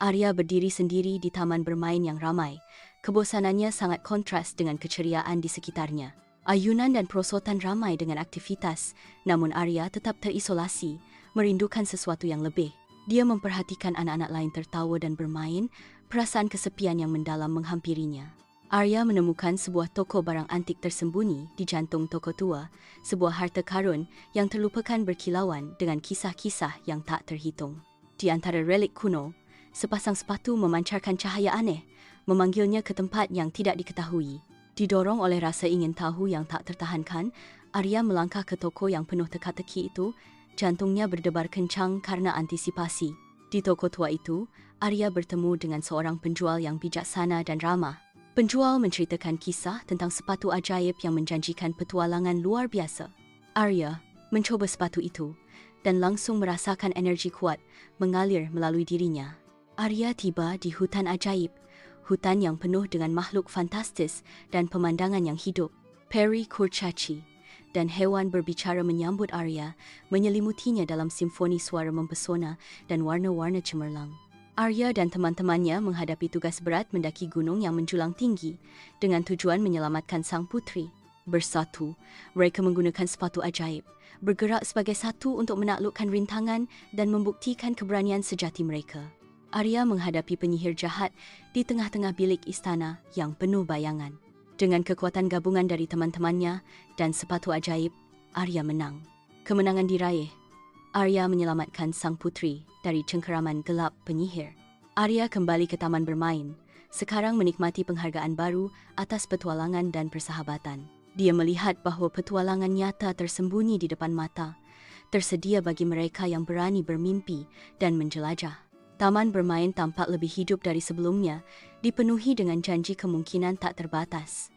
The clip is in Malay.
Arya berdiri sendiri di taman bermain yang ramai. Kebosanannya sangat kontras dengan keceriaan di sekitarnya. Ayunan dan perosotan ramai dengan aktivitas, namun Arya tetap terisolasi, merindukan sesuatu yang lebih. Dia memperhatikan anak-anak lain tertawa dan bermain, perasaan kesepian yang mendalam menghampirinya. Arya menemukan sebuah toko barang antik tersembunyi di jantung toko tua, sebuah harta karun yang terlupakan berkilauan dengan kisah-kisah yang tak terhitung. Di antara relik kuno, sepasang sepatu memancarkan cahaya aneh, memanggilnya ke tempat yang tidak diketahui. Didorong oleh rasa ingin tahu yang tak tertahankan, Arya melangkah ke toko yang penuh teka-teki itu, jantungnya berdebar kencang karena antisipasi. Di toko tua itu, Arya bertemu dengan seorang penjual yang bijaksana dan ramah. Penjual menceritakan kisah tentang sepatu ajaib yang menjanjikan petualangan luar biasa. Arya mencoba sepatu itu dan langsung merasakan energi kuat mengalir melalui dirinya. Arya tiba di hutan ajaib, hutan yang penuh dengan makhluk fantastis dan pemandangan yang hidup. Peri kurcaci dan hewan berbicara menyambut Arya, menyelimutinya dalam simfoni suara mempesona dan warna-warna cemerlang. Arya dan teman-temannya menghadapi tugas berat mendaki gunung yang menjulang tinggi dengan tujuan menyelamatkan sang putri. Bersatu, mereka menggunakan sepatu ajaib, bergerak sebagai satu untuk menaklukkan rintangan dan membuktikan keberanian sejati mereka. Arya menghadapi penyihir jahat di tengah-tengah bilik istana yang penuh bayangan. Dengan kekuatan gabungan dari teman-temannya dan sepatu ajaib, Arya menang. Kemenangan diraih. Arya menyelamatkan sang putri dari cengkeraman gelap penyihir. Arya kembali ke taman bermain, sekarang menikmati penghargaan baru atas petualangan dan persahabatan. Dia melihat bahawa petualangan nyata tersembunyi di depan mata, tersedia bagi mereka yang berani bermimpi dan menjelajah. Taman bermain tampak lebih hidup dari sebelumnya, dipenuhi dengan janji kemungkinan tak terbatas.